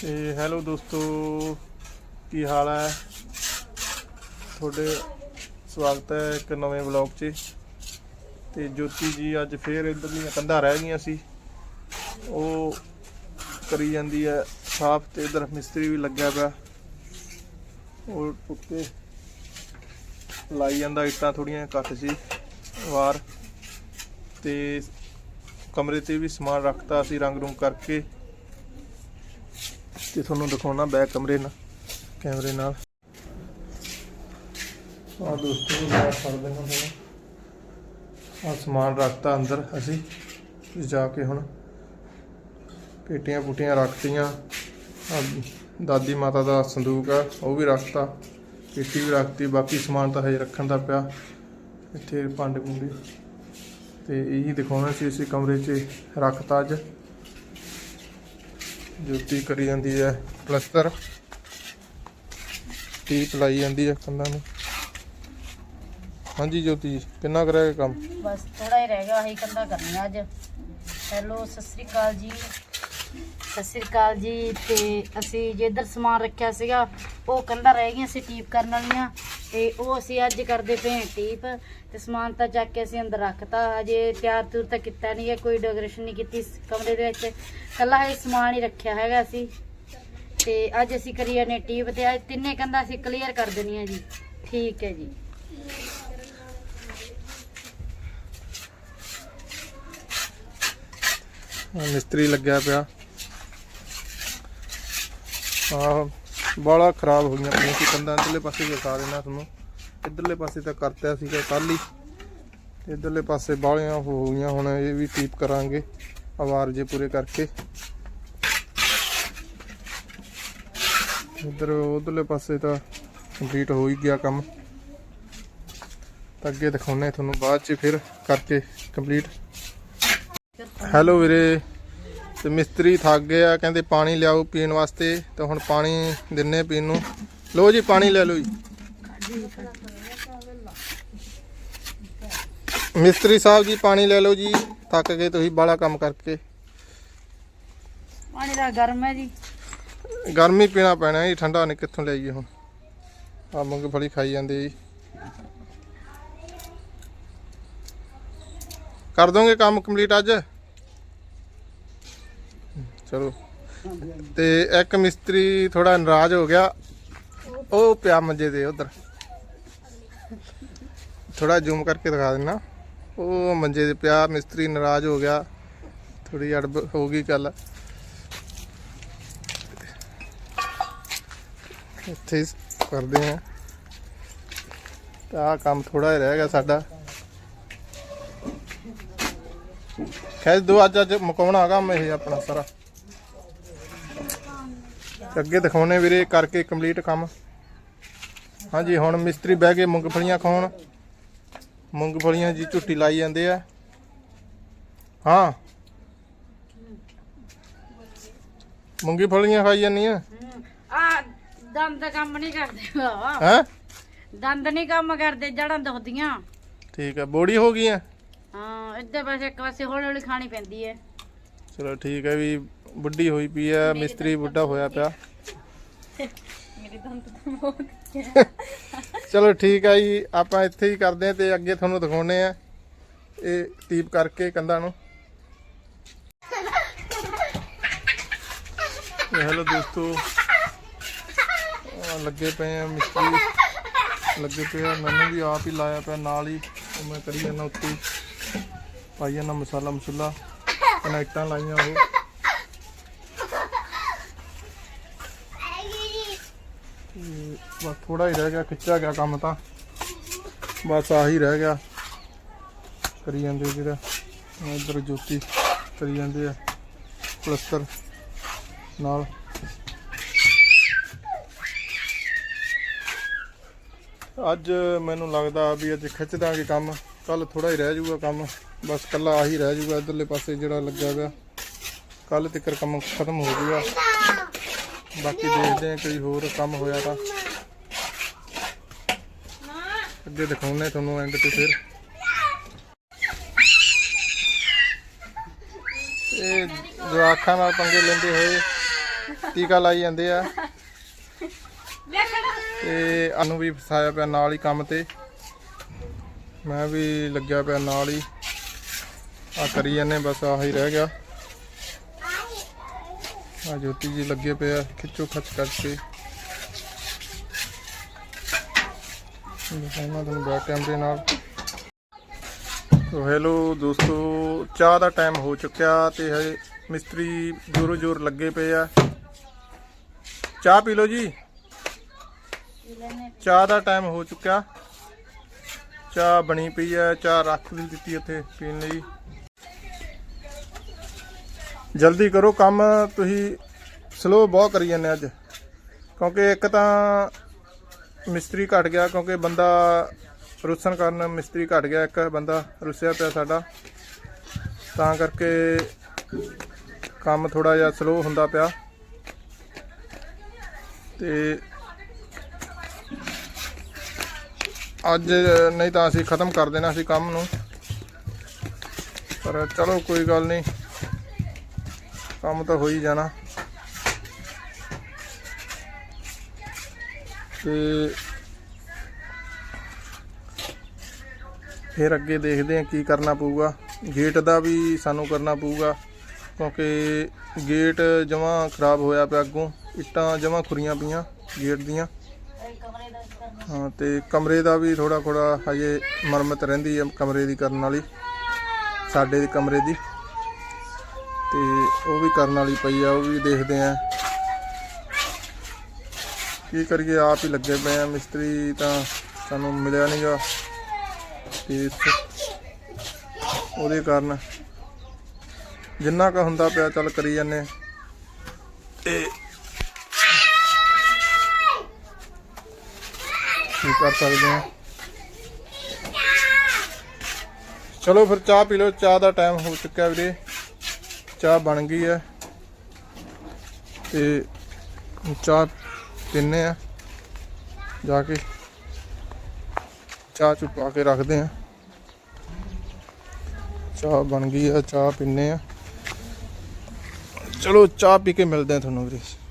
ਤੇ ਹੈਲੋ ਦੋਸਤੋ, ਕੀ ਹਾਲ ਹੈ? ਤੁਹਾਡੇ ਸਵਾਗਤ ਹੈ ਇੱਕ ਨਵੇਂ ਵਲੌਗ 'ਚ। ਤੇ ਜੋਤੀ ਜੀ ਅੱਜ ਫੇਰ ਇਧਰਲੀਆਂ ਕੰਧਾਂ ਰਹਿ ਗਈਆਂ ਸੀ। ਉਹ ਕਰੀ ਜਾਂਦੀ ਹੈ ਸਾਫ਼ ਤੇ ਇਧਰ ਮਿਸਤਰੀ ਵੀ ਲੱਗਿਆ ਪਿਆ। ਉਹ ਉੱਤੇ ਲਾਈ ਜਾਂਦਾ, ਇੱਟਾਂ ਥੋੜੀਆਂ ਘੱਟ ਸੀ, ਵਾਰ। ਤੇ ਕਮਰੇ ਤੇ ਵੀ ਸਮਾਨ ਰੱਖਤਾ ਸੀ ਰੰਗ ਰੂੰਗ ਕਰਕੇ। ਤੇ ਤੁਹਾਨੂੰ ਦਿਖਾਉਣਾ ਬੈਕ ਕਮਰੇ ਨਾਲ, ਕੈਮਰੇ ਨਾਲ। ਆ ਦੋਸਤੋ ਬਾਹਰ ਫੜਦੇ ਹਾਂ ਤੁਹਾਨੂੰ ਆ ਸਮਾਨ ਰੱਖਤਾ ਅੰਦਰ ਅਸੀਂ ਜਾ ਕੇ ਹੁਣ ਪੇਟੀਆਂ ਪੁਟੀਆਂ ਰੱਖਤੀਆਂ। ਆਹ ਦਾਦੀ ਮਾਤਾ ਦਾ ਸੰਦੂਕ ਆ, ਉਹ ਵੀ ਰੱਖਤਾ। ਪੇਟੀ ਵੀ ਰੱਖਤੀ, ਬਾਕੀ ਸਮਾਨ ਤਾਂ ਹਜੇ ਰੱਖਣ ਦਾ ਪਿਆ। ਇੱਥੇ ਭਾਂਡੇ ਭੁੰਡੇ। ਤੇ ਇਹੀ ਦਿਖਾਉਣਾ ਸੀ ਅਸੀਂ ਕਮਰੇ 'ਚ ਰੱਖਤਾ ਅੱਜ। ਜੋਤੀ ਕਰੀ ਜਾਂਦੀ ਹੈ, ਪਲਸਤਰ। ਟੀਪ ਲਾਈ ਜਾਂਦੀ ਹੈ ਕੰਨਾਂ ਨੂੰ। ਹਾਂਜੀ ਜੋਤੀ ਜੀ, ਕਿੰਨਾ ਕਰਿਆ ਕੰਮ? ਬਸ ਥੋੜਾ ਹੀ ਰਹਿ ਗਿਆ, ਆਹੀ ਕੰਦਾ ਕਰਨੀਆਂ ਅੱਜ। ਹੈਲੋ, ਸਤਿ ਸ੍ਰੀ ਅਕਾਲ ਜੀ। ਸਤਿ ਸ੍ਰੀ ਅਕਾਲ ਜੀ, ਤੇ ਅਸੀਂ ਜਿੱਧਰ ਸਮਾਨ ਰੱਖਿਆ ਸੀਗਾ, ਉਹ ਕੰਧਾਂ ਰਹਿ ਗਈਆਂ ਸੀ ਟੀਪ ਕਰਨ ਵਾਲੀਆਂ। ਤੇ ਉਹ ਅਸੀਂ ਅੱਜ ਕਰਦੇ ਪਏ ਹਾਂ ਟੀਪ ਤੇ ਸਮਾਨ ਤਾਂ ਚੱਕ ਕੇ ਅਸੀਂ ਅੰਦਰ ਰੱਖਤਾ। ਅਜੇ ਤਿਆਰ ਤੁਰ ਤਾਂ ਕੀਤਾ ਨਹੀਂ ਹੈ, ਕੋਈ ਡੈਕੋਰੇਸ਼ਨ ਨਹੀਂ ਕੀਤੀ ਇਸ ਕਮਰੇ ਦੇ ਵਿੱਚ। ਕੱਲਾ ਇਹ ਸਮਾਨ ਹੀ ਰੱਖਿਆ ਹੈਗਾ ਅਸੀਂ ਤੇ ਅੱਜ ਅਸੀਂ ਕਰੀਏ ਨੇ ਟੀਪ ਤੇ ਅੱਜ ਤਿੰਨੇ ਕੰਧਾਂ ਅਸੀਂ ਕਲੀਅਰ ਕਰ ਦੇਣੀਆਂ ਜੀ। ਠੀਕ ਹੈ ਜੀ। ਮਿਸਤਰੀ ਲੱਗਿਆ ਪਿਆ। ਆ ਬਾਲਾ ਖਰਾਬ ਹੋ ਗਈਆਂ ਪਈਆਂ ਸੀ। ਕੰਧਾਂ ਇੱਧਰਲੇ ਪਾਸੇ ਵੀ ਦਿਖਾ ਦੇਣਾ ਤੁਹਾਨੂੰ। ਇੱਧਰਲੇ ਪਾਸੇ ਤਾਂ ਕਰਤਾ ਸੀਗਾ ਕੱਲ ਹੀ। ਇੱਧਰਲੇ ਪਾਸੇ ਬਾਲੀਆਂ ਹੋ ਗਈਆਂ। ਹੁਣ ਇਹ ਵੀ ਟੀਪ ਕਰਾਂਗੇ ਆਵਾਰ ਪੂਰੇ ਕਰਕੇ। ਇੱਧਰ ਉਧਰਲੇ ਪਾਸੇ ਤਾਂ ਕੰਪਲੀਟ ਹੋ ਹੀ ਗਿਆ ਕੰਮ। ਤਾਂ ਅੱਗੇ ਦਿਖਾਉਣੇ ਤੁਹਾਨੂੰ। ਬਾਅਦ ਚ ਫਿਰ ਕਰਕੇ ਕੰਪਲੀਟ। ਹੈਲੋ ਵੀਰੇ। ਤੇ ਮਿਸਤਰੀ ਥੱਕ ਗਏ ਆ ਕਹਿੰਦੇ ਪਾਣੀ ਲਿਆਓ ਪੀਣ ਵਾਸਤੇ ਤਾਂ ਹੁਣ ਪਾਣੀ ਦਿੰਨੇ ਪੀਣ ਨੂੰ। ਲਓ ਜੀ ਪਾਣੀ ਲੈ ਲਓ ਜੀ। ਮਿਸਤਰੀ ਸਾਹਿਬ ਜੀ ਪਾਣੀ ਲੈ ਲਓ ਜੀ। ਥੱਕ ਗਏ ਤੁਸੀਂ ਬਾਲਾ ਕੰਮ ਕਰਕੇ। ਪਾਣੀ ਦਾ ਗਰਮ ਹੈ ਜੀ। ਗਰਮੀ ਪੀਣਾ ਪੈਣਾ ਜੀ ਠੰਡਾ ਨਹੀਂ ਕਿੱਥੋਂ ਲਿਆਈਏ ਹੁਣ। ਆ ਮੂੰਗਫਲੀ ਖਾਈ ਜਾਂਦੇ ਜੀ। ਕਰ ਦੋਗੇ ਕੰਮ ਕੰਪਲੀਟ ਅੱਜ? ਚਲੋ। ਤੇ ਇੱਕ ਮਿਸਤਰੀ ਥੋੜਾ ਨਾਰਾਜ਼ ਹੋ ਗਿਆ। ਉਹ ਪਿਆ ਮੰਜੇ ਦੇ ਉਧਰ। ਥੋੜਾ ਜ਼ੂਮ ਕਰਕੇ ਦਿਖਾ ਦੇਣਾ ਉਹ ਮੰਜੇ ਤੇ ਪਿਆ, ਮਿਸਤਰੀ ਨਾਰਾਜ਼ ਹੋ ਗਿਆ। ਥੋੜੀ ਅੜਬ ਹੋ ਗਈ ਗੱਲ। ਇੱਥੇ ਹੀ ਕਰਦੇ ਆ। ਤਾਂ ਆਹ ਕੰਮ ਥੋੜਾ ਹੀ ਰਹਿ ਗਿਆ ਸਾਡਾ। ਖੈਰ, ਦੋ ਅੱਜ ਅੱਜ ਮੁਕਾਉਣਾ ਕੰਮ ਇਹ ਆਪਣਾ ਸਾਰਾ। ਤੇ ਅੱਗੇ ਦਿਖਾਉਣੇ ਵੀਰੇ ਕਰਕੇ ਕੰਪਲੀਟ ਕੰਮ। ਹਾਂਜੀ ਹੁਣ ਮਿਸਤਰੀ ਬਹਿ ਕੇ ਮੂੰਗਫਲੀਆਂ ਖਾਉਣ। ਮੂੰਗਫਲੀਆਂ ਜੀ ਝੁੱਟੀ ਲਾਈ ਜਾਂਦੇ ਆ। ਹਾਂ। ਮੂੰਗਫਲੀਆਂ ਖਾਈ ਜਾਂਦੀਆਂ ਆ? ਦੰਦ ਕੰਮ ਨਹੀਂ ਕਰਦੇ ਆ ਹੈ? ਦੰਦ ਨਹੀਂ ਕੰਮ ਕਰਦੇ ਜੜਾਂ ਦੁਖਦੀਆਂ। ਠੀਕ ਹੈ ਬੋੜੀ ਹੋ ਗਈਆਂ ਹਾਂ ਇੱਧਰ ਪਾਸੇ ਇੱਕ ਪਾਸੇ ਹੌਲੀ ਹੌਲੀ ਖਾਣੀ ਪੈਂਦੀ ਹੈ ਚਲੋ ਠੀਕ ਹੈ ਵੀ ਬੁੱਢੀ ਹੋਈ ਪਈ ਹੈ ਮਿਸਤਰੀ ਬੁੱਢਾ ਹੋਇਆ ਪਿਆ। ਮੇਰੇ ਦੰਦ ਤਾਂ ਬਹੁਤ ਚਲੋ ਠੀਕ ਹੈ ਜੀ, ਆਪਾਂ ਇੱਥੇ ਹੀ ਕਰਦੇ ਹਾਂ ਤੇ ਅੱਗੇ ਤੁਹਾਨੂੰ ਦਿਖਾਉਣੇ ਆ ਇਹ ਟੀਪ ਕਰਕੇ ਕੰਧਾਂ ਨੂੰ। ਹੈਲੋ ਦੋਸਤੋ ਲੱਗੇ ਪਏ ਆ ਮਿਸਤਰੀ, ਲੱਗੇ ਪਏ ਆ, ਮੈਨੂੰ ਵੀ ਆਪ ਹੀ ਲਾਇਆ ਪਿਆ ਨਾਲ ਹੀ ਮੈਂ ਕਰੀ ਜਾਂਦਾ ਉੱਤੇ ਪਾਈ ਜਾਂਦਾ ਮਸਾਲਾ ਮਸੂਲਾ ਕਨੈਕਟਾਂ ਲਾਈਆਂ ਉਹ ਤੇ ਬਸ ਥੋੜਾ ਹੀ ਰਹਿ ਗਿਆ, ਖਿੱਚਿਆ ਗਿਆ ਕੰਮ ਤਾਂ। ਬਸ ਆਹੀ ਰਹਿ ਗਿਆ। ਕਰੀ ਜਾਂਦੇ ਜਿਹੜਾ ਇਧਰ ਜੋਤੀ ਕਰੀ ਜਾਂਦੇ ਆ, ਪਲਸਤਰ ਨਾਲ। ਅੱਜ ਮੈਨੂੰ ਲੱਗਦਾ ਵੀ ਅੱਜ ਖਿੱਚ ਦਾਂਗੇ ਕੰਮ। ਕੱਲ ਥੋੜਾ ਹੀ ਰਹਿ ਜਾਊਗਾ ਕੰਮ। ਬਸ ਕੱਲਾ ਆਹੀ ਰਹਿ ਜਾਊਗਾ, ਇਧਰਲੇ ਪਾਸੇ ਜਿਹੜਾ ਲੱਗਾ ਪਿਆ। ਕੱਲ ਤੱਕ ਕੰਮ ਖਤਮ ਹੋ ਜਾਊਗਾ। ਬਾਕੀ ਦੇਖਦੇ ਆ ਕੋਈ ਹੋਰ ਕੰਮ ਹੋਇਆ ਤਾਂ। ਅੱਗੇ ਦਿਖਾਉਣੇ ਤੁਹਾਨੂੰ ਐਂਡ ਤੇ ਫਿਰ। ਇਹ ਜਵਾਖਾਂ ਨਾਲ ਪੰਗੇ ਲੈਂਦੇ ਹੋਏ ਟੀਕਾ ਲਾਈ ਜਾਂਦੇ ਆ। ਤੇ ਅਨੂੰ ਵੀ ਫਸਾਇਆ ਪਿਆ ਨਾਲ ਹੀ ਕੰਮ ਤੇ। ਮੈਂ ਵੀ ਲੱਗਿਆ ਪਿਆ ਨਾਲ ਹੀ। ਆ ਕਰੀ ਜਾਂਦੇ, ਬਸ ਆਹੀ ਰਹਿ ਗਿਆ। ਆ ਜੋਤੀ ਜੀ ਲੱਗੇ ਪਿਆ ਖਿੱਚੋ ਖੱਚ ਕਰਕੇ। ਦਿਖਾਉਣਾ ਤੁਹਾਨੂੰ ਬੈਕ ਕੈਮਰੇ ਨਾਲ। ਸੋ ਹੈਲੋ ਦੋਸਤੋ, ਚਾਹ ਦਾ ਟਾਈਮ ਹੋ ਚੁੱਕਿਆ ਤੇ ਹਜੇ ਮਿਸਤਰੀ ਜੋਰੋ ਜੋਰ ਲੱਗੇ ਪਏ ਆ। ਚਾਹ ਪੀ ਲਓ ਜੀ। ਚਾਹ ਦਾ ਟਾਈਮ ਹੋ ਚੁੱਕਿਆ। ਚਾਹ ਬਣੀ ਪਈ ਹੈ ਚਾਹ ਰੱਖ ਵੀ ਦਿੱਤੀ ਉੱਥੇ ਪੀਣ ਲਈ। ਜਲਦੀ ਕਰੋ ਕੰਮ, ਤੁਸੀਂ ਸਲੋ ਬਹੁਤ ਕਰੀ ਜਾਂਦੇ ਅੱਜ। ਕਿਉਂਕਿ ਇੱਕ ਤਾਂ ਮਿਸਤਰੀ ਘਟ ਗਿਆ ਕਿਉਂਕਿ ਬੰਦਾ ਰੁੱਸਣ ਕਾਰਨ ਮਿਸਤਰੀ ਘਟ ਗਿਆ ਇੱਕ ਬੰਦਾ ਰੁੱਸਿਆ ਪਿਆ ਸਾਡਾ। ਤਾਂ ਕਰਕੇ ਕੰਮ ਥੋੜਾ ਜਿਹਾ ਸਲੋ ਹੁੰਦਾ ਪਿਆ। ਤੇ ਅੱਜ ਨਹੀਂ ਤਾਂ ਅਸੀਂ ਖਤਮ ਕਰ ਦੇਣਾ ਸੀ ਕੰਮ ਨੂੰ। ਪਰ ਚਲੋ ਕੋਈ ਗੱਲ ਨਹੀਂ। ਕੰਮ ਤਾਂ ਹੋ ਹੀ ਜਾਣਾ। ਤੇ ਫਿਰ ਅੱਗੇ ਦੇਖਦੇ ਹਾਂ ਕੀ ਕਰਨਾ ਪਊਗਾ। ਗੇਟ ਦਾ ਵੀ ਸਾਨੂੰ ਕਰਨਾ ਪਊਗਾ, ਕਿਉਂਕਿ ਗੇਟ ਜਮਾਂ ਖਰਾਬ ਹੋਇਆ ਪਿਆ ਅੱਗੋਂ, ਇੱਟਾਂ ਜਮਾਂ ਖੁਰੀਆਂ ਪਈਆਂ ਗੇਟ ਦੀਆਂ। ਹਾਂ, ਤੇ ਕਮਰੇ ਦਾ ਵੀ ਥੋੜਾ ਥੋੜਾ ਹਜੇ ਮਰਮਤ ਰਹਿੰਦੀ ਹੈ ਕਮਰੇ ਦੀ ਕਰਨ ਵਾਲੀ, ਸਾਡੇ ਦੇ ਕਮਰੇ ਦੀ। ਤੇ ਉਹ ਵੀ ਕਰਨ ਵਾਲੀ ਪਈ ਆ, ਉਹ ਵੀ ਦੇਖਦੇ ਆ ਕੀ ਕਰੀਏ, ਆਪ ਹੀ ਲੱਗੇ ਪਏ ਆ। ਮਿਸਤਰੀ ਤਾਂ ਸਾਨੂੰ ਮਿਲਿਆ ਨਹੀਂਗਾ ਤੇ ਇਸ- ਉਹਦੇ ਕਾਰਨ ਜਿੰਨਾ ਕ ਹੁੰਦਾ ਪਿਆ ਚੱਲ ਕਰੀ ਜਾਂਦੇ ਤੇ ਕੀ ਕਰ ਸਕਦੇ ਆ? ਚਲੋ ਫਿਰ ਚਾਹ ਪੀ ਲਓ। ਚਾਹ ਦਾ ਟਾਈਮ ਹੋ ਚੁੱਕਿਆ ਵੀਰੇ। ਚਾਹ ਬਣ ਗਈ ਹੈ। ਤੇ ਚਾਹ ਪੀਨੇ ਆ। ਜਾ ਕੇ ਚਾਹ ਚੁਪਾ ਕੇ ਰੱਖਦੇ ਆ। ਚਾਹ ਬਣ ਗਈ ਆ, ਚਾਹ ਪੀਨੇ ਆ। ਚਲੋ ਚਾਹ ਪੀ ਕੇ ਮਿਲਦੇ ਆ ਤੁਹਾਨੂੰ ਵੀਰੇ।